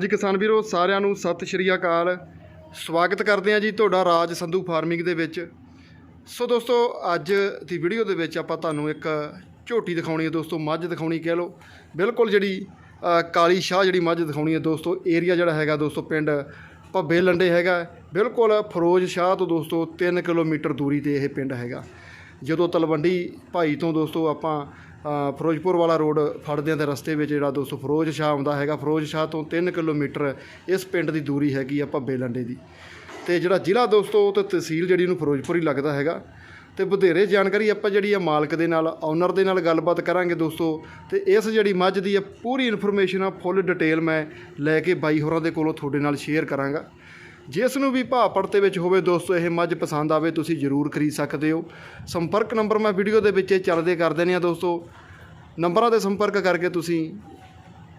ਹਾਂਜੀ ਕਿਸਾਨ ਵੀਰੋ, ਸਾਰਿਆਂ ਨੂੰ ਸਤਿ ਸ਼੍ਰੀ ਅਕਾਲ। ਸਵਾਗਤ ਕਰਦੇ ਹਾਂ ਜੀ ਤੁਹਾਡਾ ਰਾਜ ਸੰਧੂ ਫਾਰਮਿੰਗ ਦੇ ਵਿੱਚ। ਸੋ ਦੋਸਤੋ, ਅੱਜ ਦੀ ਵੀਡੀਓ ਦੇ ਵਿੱਚ ਆਪਾਂ ਤੁਹਾਨੂੰ ਇੱਕ ਝੋਟੀ ਦਿਖਾਉਣੀ ਹੈ ਦੋਸਤੋ, ਮੱਝ ਦਿਖਾਉਣੀ ਕਹਿ ਲਓ। ਬਿਲਕੁਲ ਜਿਹੜੀ ਕਾਲੀ ਸ਼ਾਹ ਜਿਹੜੀ ਮੱਝ ਦਿਖਾਉਣੀ ਹੈ ਦੋਸਤੋ ਏਰੀਆ ਜਿਹੜਾ ਹੈਗਾ ਦੋਸਤੋ, ਪਿੰਡ ਭੱਬੇ ਲੰਡੇ ਹੈਗਾ। ਬਿਲਕੁਲ ਫਿਰੋਜ਼ ਸ਼ਾਹ ਤੋਂ ਦੋਸਤੋ 3 ਕਿਲੋਮੀਟਰ ਦੂਰੀ ਤੇ ਇਹ ਪਿੰਡ ਹੈਗਾ। ਜਦੋਂ ਤਲਵੰਡੀ ਭਾਈ ਤੋਂ ਦੋਸਤੋ ਆਪਾਂ ਫਿਰੋਜ਼ਪੁਰ ਵਾਲਾ ਰੋਡ ਫੜਦਿਆਂ ਆਂ ਰਸਤੇ ਵਿੱਚ ਜਿਹੜਾ ਦੋਸਤੋ ਫਿਰੋਜ਼ ਸ਼ਾਹ ਆਉਂਦਾ ਹੈਗਾ। ਫਿਰੋਜ਼ ਸ਼ਾਹ ਤੋਂ 3 ਕਿਲੋਮੀਟਰ ਇਸ ਪਿੰਡ ਦੀ ਦੂਰੀ ਹੈਗੀ ਆ ਭੱਬੇ ਲੰਡੇ ਦੀ। ਤੇ ਜਿਹੜਾ ਜ਼ਿਲ੍ਹਾ ਦੋਸਤੋ, ਉਹ ਤੇ ਤਹਿਸੀਲ ਜਿਹੜੀ ਨੂੰ ਫਿਰੋਜ਼ਪੁਰ ਹੀ ਲੱਗਦਾ ਹੈਗਾ। ਤੇ ਵਧੇਰੇ ਜਾਣਕਾਰੀ ਆਪਾਂ ਜਿਹੜੀ ਆ ਮਾਲਕ ਦੇ ਨਾਲ ਓਨਰ ਦੇ ਨਾਲ ਗੱਲਬਾਤ ਕਰਾਂਗੇ ਦੋਸਤੋ। ਤੇ ਇਸ ਜਿਹੜੀ ਮੱਝ ਦੀ ਆ, ਪੂਰੀ ਇਨਫੋਰਮੇਸ਼ਨ ਆ ਫੁੱਲ ਡਿਟੇਲ ਮੈਂ ਲੈ ਕੇ ਬਾਈ ਹੋਰਾਂ ਦੇ ਕੋਲੋਂ ਤੁਹਾਡੇ ਨਾਲ ਸ਼ੇਅਰ ਕਰਾਂਗਾ। ਜਿਸ ਨੂੰ ਵੀ ਭਾਅ ਪੜਤੇ ਵਿੱਚ ਹੋਵੇ ਦੋਸਤੋ, ਇਹ ਮੱਝ ਪਸੰਦ ਆਵੇ, ਤੁਸੀਂ ਜ਼ਰੂਰ ਖਰੀਦ ਸਕਦੇ ਹੋ। ਸੰਪਰਕ ਨੰਬਰ ਮੈਂ ਵੀਡੀਓ ਦੇ ਵਿੱਚ ਚੱਲਦੇ ਕਰ ਦਿੰਦੇ ਆ ਦੋਸਤੋ। ਨੰਬਰਾਂ 'ਤੇ ਸੰਪਰਕ ਕਰਕੇ ਤੁਸੀਂ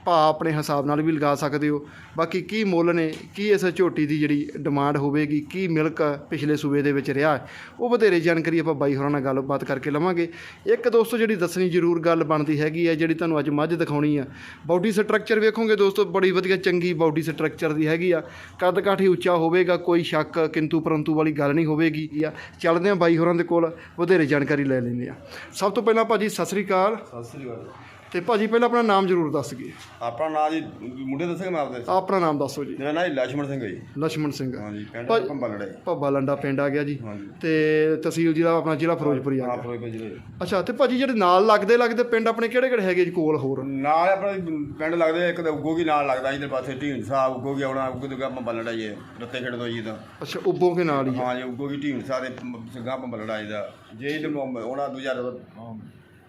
ਭਾਅ ਆਪਣੇ ਹਿਸਾਬ ਨਾਲ ਵੀ ਲਗਾ ਸਕਦੇ ਹੋ। ਬਾਕੀ ਕੀ ਮੁੱਲ ਨੇ, ਕੀ ਇਸ ਝੋਟੀ ਦੀ ਜਿਹੜੀ ਡਿਮਾਂਡ ਹੋਵੇਗੀ, ਕੀ ਮਿਲਕ ਪਿਛਲੇ ਸੂਬੇ ਦੇ ਵਿੱਚ ਰਿਹਾ ਉਹ ਵਧੇਰੇ ਜਾਣਕਾਰੀ ਆਪਾਂ ਬਾਈ ਹੋਰਾਂ ਨਾਲ ਗੱਲਬਾਤ ਕਰਕੇ ਲਵਾਂਗੇ। ਇੱਕ ਦੋਸਤੋ ਜਿਹੜੀ ਦੱਸਣੀ ਜ਼ਰੂਰ ਗੱਲ ਬਣਦੀ ਹੈਗੀ ਹੈ, ਜਿਹੜੀ ਤੁਹਾਨੂੰ ਅੱਜ ਮੱਝ ਦਿਖਾਉਣੀ ਆ। ਬਾਡੀ ਸਟਰਕਚਰ ਵੇਖੋਗੇ ਦੋਸਤੋ, ਬੜੀ ਵਧੀਆ ਚੰਗੀ ਬਾਡੀ ਸਟਰਕਚਰ ਦੀ ਹੈਗੀ ਆ। ਕੱਦ ਕਾਠੀ ਉੱਚਾ ਹੋਵੇਗਾ, ਕੋਈ ਸ਼ੱਕ ਕਿੰਤੂ ਪਰੰਤੂ ਵਾਲੀ ਗੱਲ ਨਹੀਂ ਹੋਵੇਗੀ। ਆ, ਚੱਲਦੇ ਆ ਬਾਈ ਹੋਰਾਂ ਦੇ ਕੋਲ, ਵਧੇਰੇ ਜਾਣਕਾਰੀ ਲੈ ਲੈਂਦੇ ਆ ਸਭ ਤੋਂ ਪਹਿਲਾਂ ਭਾਜੀ ਸਤਿ ਸ੍ਰੀ ਅਕਾਲ। ਸਤਿ ਸ੍ਰੀ ਅਕਾਲ। ਤੇ ਭਾਜੀ ਪਹਿਲਾਂ ਆਪਣਾ ਨਾਮ ਜ਼ਰੂਰ ਦੱਸ ਗਏ ਆਪਣਾ ਨਾਮ ਜੀ ਮੁੰਡੇ ਦੱਸਾਂਗੇ ਮੈਂ ਆਪਦੇ। ਆਪਣਾ ਨਾਮ ਦੱਸੋ ਜੀ। ਮੇਰਾ ਨਾਮ ਜੀ ਲਛਮਣ ਸਿੰਘ ਹੈ ਜੀ। ਲਛਮਣ ਸਿੰਘ। ਹਾਂ ਜੀ ਪਿੰਡ ਭਾ- ਭੰਬਾ ਲੜੇ ਭੱਬਾ ਲੰਡਾ ਪਿੰਡ ਆ ਗਿਆ ਜੀ। ਤੇ ਤਹਿਸੀਲ ਜ਼ਿਲ੍ਹਾ ਆਪਣਾ ਜ਼ਿਲ੍ਹਾ ਫਿਰੋਜ਼ਪੁਰ ਆ ਗਿਆ। ਫਿਰੋਜ਼ਪੁਰ ਜ਼ਿਲ੍ਹੇ। ਅੱਛਾ ਤੇ ਭਾਜੀ ਜਿਹੜੇ ਨਾਲ ਲੱਗਦੇ ਲੱਗਦੇ ਪਿੰਡ ਆਪਣੇ ਕਿਹੜੇ ਕਿਹੜੇ ਹੈਗੇ ਜੀ ਕੋਲ ਹੋਰ? ਨਾਲ ਆਪਣੇ ਪਿੰਡ ਲੱਗਦੇ ਇੱਕ ਤਾਂ ਉੱਗੋਗੀ ਨਾਲ ਲੱਗਦਾ ਇਧਰ ਪਾਸੇ ਢੀਂਡ ਸਾਹਿਬ ਉੱਗੋਗੀ ਆਉਣਾ ਉੱਗੋ ਤੋਂ ਗਾਂ ਭੰਬਾ ਲੜਾਈ ਹੈ ਰੱਤੇ ਖੇਡ ਤੋਂ ਜੀ ਤਾਂ। ਅੱਛਾ ਉੱਬੋਂ ਕੇ ਨਾਲ ਹੀ ਹਾਂ। ਜੀ ਉੱਗੋਗੀ ਢੀਂਡ ਸਾਹਿਬ ਦੇ ਗਾਂ ਭੰਬਾ ਲੜਾਈ ਦਾ। ਜੇ ਇਧਰ ਉਹਨਾਂ ਦੂਜਾ ਰੋ-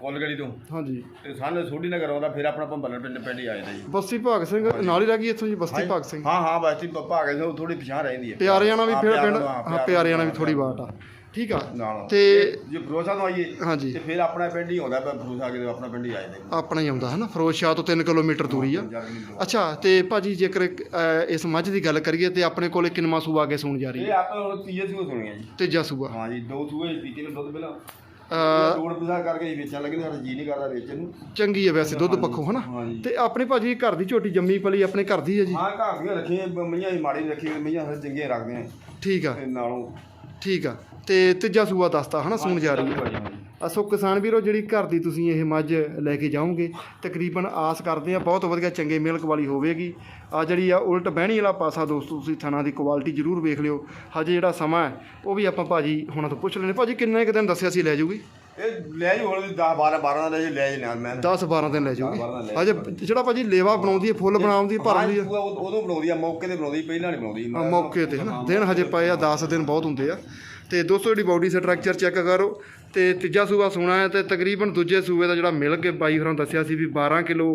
ਕੋਲਗੜੀ ਤੋਂ। ਹਾਂਜੀ। ਤੇ ਸਾਨੂੰ ਸੋਢੀ ਨਗਰ ਆਉਂਦਾ ਫਿਰ ਆਪਣਾ ਭੰਬਲ ਪਿੰਡ ਪਿੰਡ ਹੀ ਆ ਜਾਂਦਾ ਜੀ। ਬਸਤੀ ਭਾਗ ਸਿੰਘ ਨਾਲ ਹੀ ਰਹਿ ਗਈ ਇੱਥੋਂ ਜੀ ਬਸਤੀ ਭਾਗ ਸਿੰਘ। ਹਾਂ ਹਾਂ ਬਸਤੀ ਭਾਗ ਸਿੰਘ ਥੋੜੀ ਪਛਾਣ ਰਹਿੰਦੀ ਹੈ। ਪਿਆਰਿਆਣਾ ਵੀ ਫਿਰ ਪਿੰਡ ਹਾਂ ਪਿਆਰਿਆਣਾ ਵੀ ਥੋੜੀ ਬਾਟ ਆ। ਠੀਕ ਆ। ਤੇ ਜੇ ਫਰੋਸਾ ਤੋਂ ਆਈਏ ਹਾਂਜੀ। ਤੇ ਫਿਰ ਆਪਣਾ ਪਿੰਡ ਹੀ ਆਉਂਦਾ ਫਰੋਸਾ ਕੇ ਆਪਣਾ ਪਿੰਡ ਹੀ ਆ ਜਾਂਦਾ ਆਪਣਾ ਹੀ ਆਉਂਦਾ ਹੈ ਨਾ? ਫਿਰੋਜ਼ ਸ਼ਾਹ ਤੋਂ 3 ਕਿਲੋਮੀਟਰ ਦੂਰੀ ਆ। ਅੱਛਾ ਤੇ ਭਾਜੀ ਜੇਕਰ ਇਸ ਮੱਝ ਦੀ ਗੱਲ ਕਰੀਏ ਤੇ ਆਪਣੇ ਕੋਲੇ ਕਿੰਨਵਾਂ ਸੂਆ ਅੱਗੇ ਸੂਣ ਜਾ ਰਹੀ ਇਹ ਹੈ? ਆਪਾਂ ਹੁਣ ਤੀਜੇ ਸੂਏ ਸੁਣੀਆਂ ਜੀ। ਤੀਜਾ ਸੂਆ। ਹਾਂ ਜੀ ਦੋ ਸੂਏ ਪੀਤੇ ਨੇ ਦੁੱਧ ਪਹਿਲਾਂ ਅ, ਤੋੜ ਪਸਾ ਕਰਕੇ ਹੀ ਵੇਚਣ ਲੱਗੇ ਨੇ ਸਾਡਾ ਜੀ ਨਹੀਂ ਕਰਦਾ ਵੇਚਣ ਨੂੰ। ਚੰਗੀ ਹੈ ਵੈਸੇ ਦੁੱਧ ਪੱਖੋਂ ਹਨਾ? ਤੇ ਆਪਣੇ ਭਾਜੀ ਘਰ ਦੀ ਝੋਟੀ ਜੰਮੀ ਪਲੀ ਆਪਣੇ ਘਰ ਦੀ ਹੈ ਜੀ? ਹਾਂ ਘਰ ਦੀਆਂ ਰੱਖੀਆਂ ਮਈਆਂ ਹੀ ਮਾੜੀ ਰੱਖੀਆਂ ਮਈਆਂ ਫਿਰ ਚੰਗੀਆਂ ਰੱਖਦੇ ਆ। ਠੀਕ ਆ। ਤੇ ਨਾਲੋਂ ਠੀਕ ਆ। ਤੇ ਤੀਜਾ ਸੂਆ ਦੱਸਤਾ ਹਨਾ ਸੂਣ ਜਾ ਰਹੀ ਹੈ। ਅਸੋ ਕਿਸਾਨ ਵੀਰੋ ਜਿਹੜੀ ਘਰ ਦੀ ਤੁਸੀਂ ਇਹ ਮੱਝ ਲੈ ਕੇ ਜਾਓਗੇ ਤਕਰੀਬਨ ਆਸ ਕਰਦੇ ਆ ਬਹੁਤ ਵਧੀਆ ਚੰਗੇ ਮਿਲਕ ਵਾਲੀ ਹੋਵੇਗੀ। ਆ ਜਿਹੜੀ ਆ ਉਲਟ ਬਹਿਣੀ ਵਾਲਾ ਪਾਸਾ ਦੋਸਤੋ ਤੁਸੀਂ ਥਣਾ ਦੀ ਕੁਆਲਿਟੀ ਜ਼ਰੂਰ ਵੇਖ ਲਿਓ। ਹਜੇ ਜਿਹੜਾ ਸਮਾਂ ਹੈ ਉਹ ਵੀ ਆਪਾਂ ਭਾਜੀ ਹੁਣਾਂ ਤੋਂ ਪੁੱਛ ਲੈਣੇ ਭਾਜੀ ਕਿੰਨੇ ਕੁ ਦਿਨ ਦੱਸਿਆ ਸੀ ਲੈ ਜੂਗੀ ਇਹ ਲੈ ਜੀ ਹੁਣ 10 12 12 ਦਾ ਲੈ ਜੀ ਨਾਲ ਮੈਂ। 10 12 ਦਿਨ ਲੈ ਜੂਗੀ 12 ਦਿਨ ਲੈ ਹਜੇ ਜਿਹੜਾ ਭਾਜੀ ਲੇਵਾ ਬਣਾਉਂਦੀ ਹੈ ਫੁੱਲ ਬਣਾਉਂਦੀ ਹੈ ਹਾਂ, ਉਹ- ਉਦੋਂ ਬਣਾਉਂਦੀ ਆ ਮੌਕੇ ਤੇ ਬਣਾਉਂਦੀ ਪਹਿਲਾਂ ਨਹੀਂ ਬਣਾਉਂਦੀ। ਮੌਕੇ ਤੇ ਹਨਾ ਦਿਨ ਹਜੇ ਪਏ ਆ 10 ਦਿਨ ਬਹੁਤ ਹੁੰਦੇ ਆ। ਤੇ ਦੋਸਤੋ ਜਿਹੜੀ ਬਾਡੀ ਸਟਰਕਚਰ ਚੈੱਕ ਕਰੋ ਤੇ ਤੀਜਾ ਸੂਆ ਸੋਨਾ ਹੈ ਤੇ ਤਕਰੀਬਨ ਦੂਜੇ ਸੂਏ ਦਾ ਜਿਹੜਾ ਮਿਲ ਕੇ ਬਾਈ ਹੋਰਾਂ ਦੱਸਿਆ ਸੀ ਵੀ 12 ਕਿਲੋ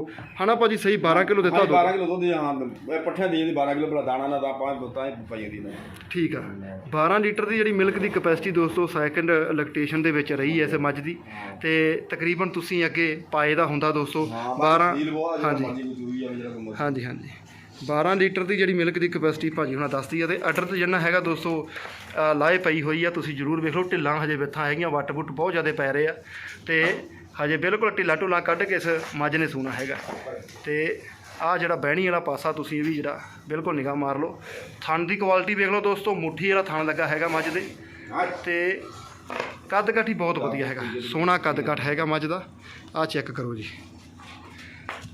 ਹਨਾ ਭਾਜੀ ਸਹੀ 12 ਕਿਲੋ ਦਿੱਤਾ ਦੋ 12 ਕਿਲੋ ਦੁੱਧ ਦੀ ਇਹ ਪੱਠਿਆਂ ਦੀ 12 ਕਿਲੋ ਭਲਾ ਦਾਣਾ ਨਾ ਤਾਂ ਆਪਾਂ ਤਾਂ ਹੀ ਪਾਈ ਨਾ। ਠੀਕ ਆ। 12 ਲੀਟਰ ਦੀ ਜਿਹੜੀ ਮਿਲਕ ਦੀ ਕਪੈਸਿਟੀ ਦੋਸਤੋ ਸੈਕੰਡ ਇਲੈਕਟ੍ਰੇਸ਼ਨ ਦੇ ਵਿੱਚ ਰਹੀ ਹੈ ਇਸ ਮੱਝ ਦੀ। ਤੇ ਤਕਰੀਬਨ ਤੁਸੀਂ ਅੱਗੇ ਪਾਏ ਦਾ ਹੁੰਦਾ ਦੋਸਤੋ 12 ਡੀਲ ਬਹੁਤ ਹਾਂਜੀ। ਮਰਜ਼ੀ ਕੋਈ ਚੂਈ ਆ ਜਿਹੜਾ ਕੋਈ ਹਾਂਜੀ ਹਾਂਜੀ। 12 ਲੀਟਰ ਦੀ ਜਿਹੜੀ ਮਿਲਕ ਦੀ ਕਪੈਸਿਟੀ ਭਾਜੀ ਹੁਣਾਂ ਦੱਸਦੀ ਆ ਤੇ ਆਰਡਰ ਤੇ ਜਿਹੜਾ ਹੈਗਾ ਦੋਸਤੋ ਅ, ਲਾਏ ਪਈ ਹੋਈ ਆ ਤੁਸੀਂ ਜਰੂਰ ਵੇਖ ਲਓ ਢਿੱਲਾਂ ਹਜੇ ਵਿੱਥਾਂ ਹੈਗੀਆਂ ਵੱਟ ਵੁੱਟ ਬਹੁਤ ਜ਼ਿਆਦਾ ਪੈ ਰਹੇ ਆ ਤੇ ਹਜੇ ਬਿਲਕੁਲ ਢਿੱਲਾ ਢੁੱਲਾ ਕੱਢ ਕੇ ਇਸ ਮੱਝ ਨੇ ਸੂਣਾ ਹੈਗਾ। ਤੇ ਆ ਜਿਹੜਾ ਬਹਿਣੀ ਵਾਲਾ ਪਾਸਾ ਤੁਸੀਂ ਇਹ ਵੀ ਜਿਹੜਾ ਬਿਲਕੁਲ ਨਿਗਾਹ ਮਾਰ ਲਓ। ਥਣ ਦੀ ਕੁਆਲਿਟੀ ਵੇਖ ਲਓ ਦੋਸਤੋ ਮੁੱਠੀ ਵਾਲਾ ਥਣ ਲੱਗਾ ਹੈਗਾ ਮੱਝ ਦੇ। ਤੇ ਕੱਦ ਕੱਠ ਹੀ ਬਹੁਤ ਵਧੀਆ ਹੈਗਾ ਸੋਹਣਾ ਕੱਦ ਕਾਠ ਹੈਗਾ ਮੱਝ ਦਾ। ਆ ਚੈੱਕ ਕਰੋ ਜੀ।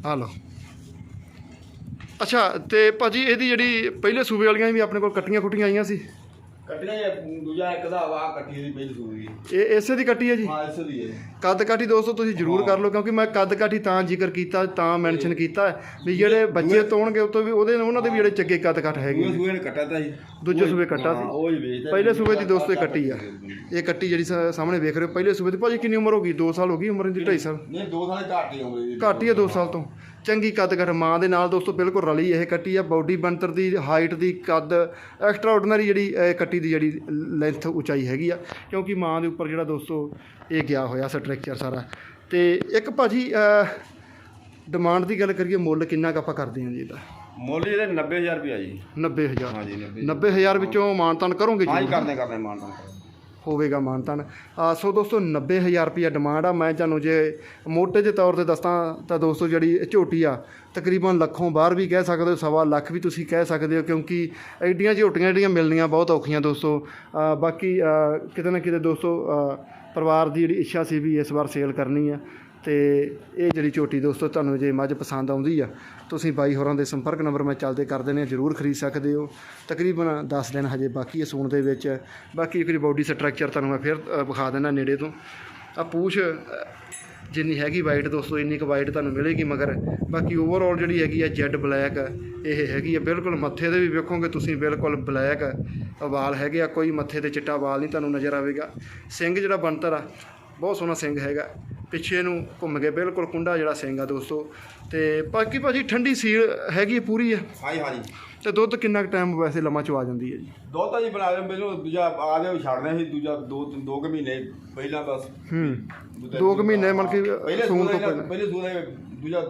ਆ ਲਓ। ਅੱਛਾ ਤੇ ਭਾਜੀ ਇਹਦੀ ਜਿਹੜੀ ਪਹਿਲੇ ਸੂਬੇ ਵਾਲੀਆਂ ਵੀ ਆਪਣੇ ਕੋਲ ਕੱਟੀਆਂ ਕੁੱਟੀਆਂ ਆਈਆਂ ਸੀ? ਕੱਟੀਆਂ ਦੂਜਾ ਇੱਕ ਦਾ ਵਾ ਕੱਟੀ ਦੀ ਪਹਿਲੀ ਸੂਈ ਇਹ ਇਸੇ ਦੀ ਕੱਟੀ ਹੈ ਜੀ? ਹਾਂ ਇਸ ਦੀ ਹੈ। ਕੱਦ ਕਾਠੀ ਦੋਸਤੋ ਤੁਸੀਂ ਜ਼ਰੂਰ ਕਰ ਲਓ ਕਿਉਂਕਿ ਮੈਂ ਕੱਦ ਕਾਠੀ ਤਾਂ ਜ਼ਿਕਰ ਕੀਤਾ ਤਾਂ ਮੈਂਸ਼ਨ ਕੀਤਾ ਵੀ ਜਿਹੜੇ ਬੱਚੇ ਤੋਣਗੇ ਉਤੋਂ ਵੀ ਉਹਦੇ ਉਹਨਾਂ ਦੇ ਵੀ ਜਿਹੜੇ ਚੱਗੇ ਕੱਦ ਕਾਠ ਹੈਗੇ ਦੂਏ ਸੂਏ ਨੇ ਕੱਟਾ ਤਾਂ ਸੀ ਦੂਜੇ ਸੂਬੇ ਕੱਟਾ ਸੀ। ਉਹ ਹੀ ਵੇਚਦਾ ਪਹਿਲੇ ਸੂਬੇ ਦੀ ਦੋਸਤੋ ਇਹ ਕੱਟੀ ਆ। ਇਹ ਕੱਟੀ ਜਿਹੜੀ ਸਾਹਮਣੇ ਵੇਖ ਰਹੇ ਹੋ। ਪਹਿਲੇ ਸੂਬੇ ਦੀ ਭਾਜੀ ਕਿੰਨੀ ਉਮਰ ਹੋ ਗਈ? 2 ਸਾਲ ਹੋ ਗਈ ਉਮਰ ਦੀ 2.5 ਸਾਲ? ਨਹੀਂ ਦੋ ਸਾਲ ਘੱਟ ਹੀ ਉਮਰ ਦੀ ਘੱਟ ਹੀ ਆ 2 ਸਾਲ ਤੋਂ। ਚੰਗੀ ਕੱਦ ਕੱਟ ਮਾਂ ਦੇ ਨਾਲ ਦੋਸਤੋ ਬਿਲਕੁਲ ਰਲੀ ਇਹ ਕੱਟੀ ਆ ਬਾਡੀ ਬੰਤਰ ਦੀ ਹਾਈਟ ਦੀ ਕੱਦ ਐਕਸਟਰਾ ਆਰਡੀਨਰੀ ਜਿਹੜੀ ਕੱਟੀ ਦੀ ਜਿਹੜੀ ਲੈਂਥ ਉਚਾਈ ਹੈਗੀ ਆ ਕਿਉਂਕਿ ਮਾਂ ਦੇ ਉੱਪਰ ਜਿਹੜਾ ਦੋਸਤੋ ਇਹ ਗਿਆ ਹੋਇਆ ਸਟਰਕਚਰ ਸਾਰਾ। ਤੇ ਇੱਕ ਭਾਜੀ ਡਿਮਾਂਡ ਦੀ ਗੱਲ ਕਰੀਏ ਮੁੱਲ ਕਿੰਨਾ ਕੁ ਆਪਾਂ ਕਰਦੇ ਹਾਂ ਜੀ ਇਹਦਾ? ਮੁੱਲ ਇਹਦੇ 90000 ਰੁਪਇਆ ਜੀ। 90000 ਹਾਂ ਜੀ 90 90000 ਵਿੱਚੋਂ ਮਾਨਤਾਨ ਕਰੋਗੇ ਹਾਂ ਜੀ ਜੀ ਕਰਦੇ ਕਰਦੇ ਮਾਨ ਤਾਂ ਹੋਵੇਗਾ ਮਾਨਤਨ। ਆ ਸੋ ਦੋਸਤੋ 90000 ਰੁਪਇਆ ਡਿਮਾਂਡ ਆ। ਮੈਂ ਤੁਹਾਨੂੰ ਜੇ ਮੋਟੇ ਜਿਹੇ ਤੌਰ ਤੇ ਦੱਸਾਂ ਤਾਂ ਦੋਸਤੋ ਜਿਹੜੀ ਝੋਟੀ ਆ, ਤਕਰੀਬਨ ਲੱਖੋਂ ਬਾਹਰ ਵੀ ਕਹਿ ਸਕਦੇ ਹੋ, ਸਵਾ ਲੱਖ ਵੀ ਤੁਸੀਂ ਕਹਿ ਸਕਦੇ ਹੋ, ਕਿਉਂਕਿ ਐਡੀਆਂ ਝੋਟੀਆਂ ਜਿਹੜੀਆਂ ਮਿਲਣੀਆਂ ਬਹੁਤ ਔਖੀਆਂ ਦੋਸਤੋ। ਬਾਕੀ ਕਿਤੇ ਨਾ ਕਿਤੇ ਦੋਸਤੋ ਪਰਿਵਾਰ ਦੀ ਜਿਹੜੀ ਇੱਛਾ ਸੀ ਵੀ ਇਸ ਵਾਰ ਸੇਲ ਕਰਨੀ ਆ। ਤੇ ਇਹ ਜਿਹੜੀ ਝੋਟੀ ਦੋਸਤੋ ਤੁਹਾਨੂੰ ਜੇ ਮੱਝ ਪਸੰਦ ਆਉਂਦੀ ਆ, ਤੁਸੀਂ ਬਾਈ ਹੋਰਾਂ ਦੇ ਸੰਪਰਕ ਨੰਬਰ ਮੈਂ ਚੱਲਦੇ ਕਰ ਦਿੰਦੇ ਆ ਜਰੂਰ ਖਰੀਦ ਸਕਦੇ ਹੋ। ਤਕਰੀਬਨ 10 ਦਿਨ ਹਜੇ ਬਾਕੀ ਹੈ ਸੂਣ ਦੇ ਵਿੱਚ। ਬਾਕੀ ਫਿਰ ਬਾਡੀ ਸਟਰਕਚਰ ਤੁਹਾਨੂੰ ਮੈਂ ਫਿਰ ਵਿਖਾ ਦਿੰਦਾ ਨੇੜੇ ਤੋਂ। ਆ ਪੂਛ ਜਿੰਨੀ ਹੈਗੀ ਵਾਈਟ ਦੋਸਤੋ, ਇੰਨੀ ਕੁ ਵਾਈਟ ਤੁਹਾਨੂੰ ਮਿਲੇਗੀ, ਮਗਰ ਬਾਕੀ ਓਵਰਆਲ ਜਿਹੜੀ ਹੈਗੀ ਆ ਜੈਡ ਬਲੈਕ ਇਹ ਹੈਗੀ ਆ ਬਿਲਕੁਲ ਮੱਥੇ 'ਤੇ ਵੀ ਵੇਖੋਗੇ ਤੁਸੀਂ, ਬਿਲਕੁਲ ਬਲੈਕ ਵਾਲ ਹੈਗੇ ਆ, ਕੋਈ ਮੱਥੇ ਤੇ ਚਿੱਟਾ ਵਾਲ ਨਹੀਂ ਤੁਹਾਨੂੰ ਨਜ਼ਰ ਆਵੇਗਾ। ਸਿੰਘ ਜਿਹੜਾ ਬਣਤਰ ਆ ਬਹੁਤ ਸੋਹਣਾ ਸਿੰਘ ਹੈਗਾ। ਪਿੱਛੇ ਨੂੰ ਘੁੰਮ ਕੇ ਬਿਲਕੁਲ ਕੁੰਡਾ ਜਿਹੜਾ ਸਿੰਘ ਆ ਦੋਸਤੋ। ਤੇ ਬਾਕੀ ਭਾਜੀ ਠੰਡੀ ਸੀਲ ਹੈਗੀ ਪੂਰੀ ਆ? ਹਾਂਜੀ ਹਾਂਜੀ। ਤੇ ਦੁੱਧ ਕਿੰਨਾ ਕੁ ਟਾਈਮ ਵੈਸੇ ਲੰਮਾ ਚਵਾ ਜਾਂਦੀ ਹੈ ਜੀ? ਦੋ ਤਾਂ ਜੀ ਬਣਾ ਲਿਆ ਮੈਨੂੰ ਦੂਜਾ ਆ ਦੇ ਛੱਡਦੇ ਸੀ ਦੂਜਾ ਦੋ ਤਿੰਨ ਦੋ ਕੁ ਮਹੀਨੇ ਪਹਿਲਾਂ ਬਸ। ਹੂੰ। ਦੋ ਕੁ ਮਹੀਨੇ ਮਤਲਬ ਕਿ ਪਹਿਲੇ ਸੂਣ ਤੋਂ ਪਹਿਲਾਂ। ਦੂਜਾ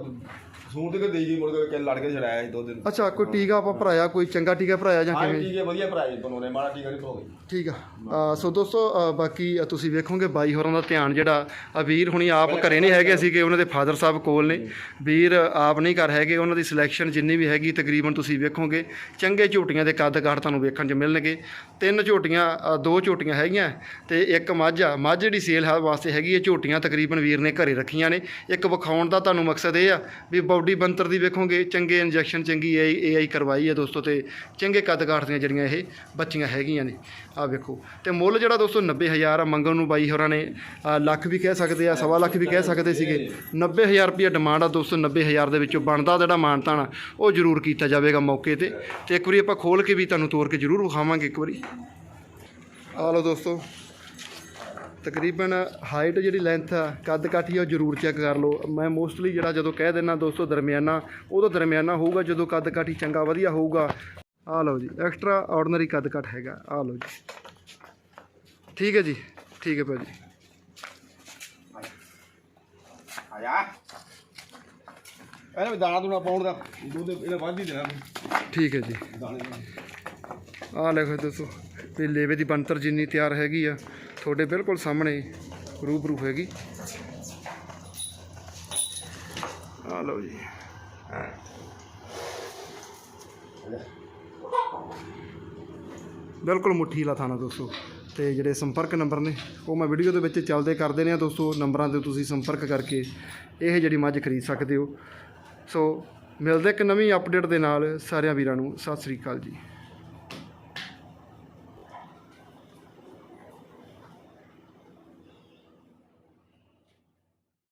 ਸੂਣ ਤੇ ਦੇ ਜੀ ਮੁੜ ਕੇ ਲੜ ਕੇ ਛੜਾਇਆ ਸੀ ਦੋ ਦਿਨ। ਅੱਛਾ ਕੋਈ ਟੀਕਾ ਆਪਾਂ ਭਰਾਇਆ ਕੋਈ ਚੰਗਾ ਟੀਕਾ ਭਰਾਇਆ ਜਾਂ ਹਾਂ ਕਿਵੇਂ? ਠੀਕ ਹੈ ਵਧੀਆ ਭਰਾ ਜੀ ਤੁਹਾਨੂੰ ਨੇ ਮਾੜਾ ਠੀਕ ਨਹੀਂ ਭਰੋਗੇ ਠੀਕ ਆ। ਅ, ਸੋ ਦੋਸਤੋ ਅ, ਬਾਕੀ ਅ, ਤੁਸੀਂ ਵੇਖੋਗੇ ਬਾਈ ਹੋਰਾਂ ਦਾ ਧਿਆਨ ਜਿਹੜਾ ਆ ਵੀਰ ਹੁਣੀ ਆਪ ਘਰੇ ਨਹੀਂ ਹੈਗੇ ਸੀਗੇ ਉਹਨਾਂ ਦੇ ਫਾਦਰ ਸਾਹਿਬ ਕੋਲ ਨੇ। ਵੀਰ ਆਪ ਨਹੀਂ ਘਰ ਹੈਗੇ ਉਹਨਾਂ ਦੀ ਸਿਲੈਕਸ਼ਨ ਜਿੰਨੀ ਵੀ ਹੈਗੀ ਤਕਰੀਬਨ ਤੁਸੀਂ ਵੇਖੋਗੇ। ਚੰਗੇ ਝੋਟੀਆਂ ਦੇ ਕੱਦ ਕਾਠ ਤੁਹਾਨੂੰ ਵੇਖਣ 'ਚ ਮਿਲਣਗੇ। ਤਿੰਨ ਝੋਟੀਆਂ ਅ, ਦੋ ਝੋਟੀਆਂ ਹੈਗੀਆਂ ਤੇ ਇੱਕ ਮੱਝ ਆ। ਮੱਝ ਜਿਹੜੀ ਸੇਲ ਹੈ ਵਾਸਤੇ ਹੈਗੀ ਹੈ ਝੋਟੀਆਂ ਤਕਰੀਬਨ ਵੀਰ ਨੇ ਘਰੇ ਰੱਖੀਆਂ ਨੇ। ਇੱਕ ਵਿਖਾਉਣ ਦਾ ਤੁਹਾਨੂੰ ਮਕਸਦ ਇਹ ਆ ਵੀ ਬਾਡੀ ਤੁਹਾਡੀ ਬੰਤਰ ਦੀ ਵੇਖੋਗੇ, ਚੰਗੇ ਇੰਜੈਕਸ਼ਨ ਚੰਗੀ ਏ ਏਆਈ ਕਰਵਾਈ ਹੈ ਦੋਸਤੋ ਤੇ ਚੰਗੇ ਕੱਦ ਕਾਠ ਦੀਆਂ ਜਿਹੜੀਆਂ ਇਹ ਬੱਚੀਆਂ ਹੈਗੀਆਂ ਨੇ ਆ ਵੇਖੋ। ਤੇ ਮੁੱਲ ਜਿਹੜਾ ਦੋਸਤੋ 90000 ਆ, ਮੰਗਣ ਨੂੰ ਬਾਈ ਹੋਰਾਂ ਨੇ ਲੱਖ ਵੀ ਕਹਿ ਸਕਦੇ ਆ, ਸਵਾ ਲੱਖ ਵੀ ਕਹਿ ਸਕਦੇ ਸੀਗੇ। 90000 ਰੁਪਏ ਡਿਮਾਂਡ ਆ ਦੋਸਤੋ 90000 ਦੇ ਵਿੱਚੋਂ ਬਣਦਾ ਜਿਹੜਾ ਮਾਨਤਾਨ ਆ, ਉਹ ਜ਼ਰੂਰ ਕੀਤਾ ਜਾਵੇਗਾ ਮੌਕੇ ਤੇ। ਤੇ ਇੱਕ ਵਾਰੀ ਆਪਾਂ ਖੋਲ ਕੇ ਵੀ ਤੁਹਾਨੂੰ ਤੋਰ ਕੇ ਜ਼ਰੂਰ ਵਿਖਾਵਾਂਗੇ ਇੱਕ ਵਾਰੀ। ਆ ਲਓ ਦੋਸਤੋ ਤਕਰੀਬਨ ਹਾਈਟ ਜਿਹੜੀ ਲੈਂਥ ਆ ਕੱਦ ਕਾਠੀ ਆ ਉਹ ਜ਼ਰੂਰ ਚੈੱਕ ਕਰ ਲਓ। ਮੈਂ ਮੋਸਟਲੀ ਜਿਹੜਾ ਜਦੋਂ ਕਹਿ ਦਿੰਦਾ ਦੋਸਤੋ ਦਰਮਿਆਨਾ ਉਦੋਂ ਦਰਮਿਆਨਾ ਹੋਊਗਾ ਜਦੋਂ ਕੱਦ ਕਾਠੀ ਚੰਗਾ ਵਧੀਆ ਹੋਊਗਾ। ਆ ਲਓ ਜੀ ਐਕਸਟਰਾ ਆਰਡੀਨਰੀ ਕੱਦ ਕਾਠ ਹੈਗਾ। ਆ ਲਓ ਜੀ। ਠੀਕ ਹੈ ਜੀ ਠੀਕ ਹੈ ਭਾਜੀ। ਆ ਜਾ ਇਹਨੇ ਦਾਣਾ ਦੂਣਾ ਪਾਉਣ ਦਾ। ਦੁੱਧ ਇਹਨੇ ਵੱਧ ਹੀ ਦੇਣਾ। ਠੀਕ ਹੈ ਜੀ। ਆ ਲਿਖੋ ਦੋਸਤੋ ਵੀ ਲੇਵੇ ਦੀ ਬੰਤਰ ਜਿੰਨੀ ਤਿਆਰ ਹੈਗੀ ਆ ਤੁਹਾਡੇ ਬਿਲਕੁਲ ਸਾਹਮਣੇ ਰੂਬਰੂ ਹੈਗੀ। ਆ ਲਓ ਜੀ। ਬਿਲਕੁਲ ਮੁੱਠੀ ਲਾ ਥਾਣਾ ਦੋਸਤੋ। ਤੇ ਜਿਹੜੇ ਸੰਪਰਕ ਨੰਬਰ ਨੇ, ਉਹ ਮੈਂ ਵੀਡੀਓ ਦੇ ਵਿੱਚ ਚੱਲਦੇ ਕਰਦੇ ਨੇ ਆ ਦੋਸਤੋ, ਨੰਬਰਾਂ ਤੇ ਤੁਸੀਂ ਸੰਪਰਕ ਕਰਕੇ ਇਹ ਜਿਹੜੀ ਮੱਝ ਖਰੀਦ ਸਕਦੇ ਹੋ। ਸੋ ਮਿਲਦੇ ਇੱਕ ਨਵੀਂ ਅਪਡੇਟ ਦੇ ਨਾਲ, ਸਾਰਿਆਂ ਵੀਰਾਂ ਨੂੰ ਸਤਿ ਸ੍ਰੀ ਅਕਾਲ ਜੀ।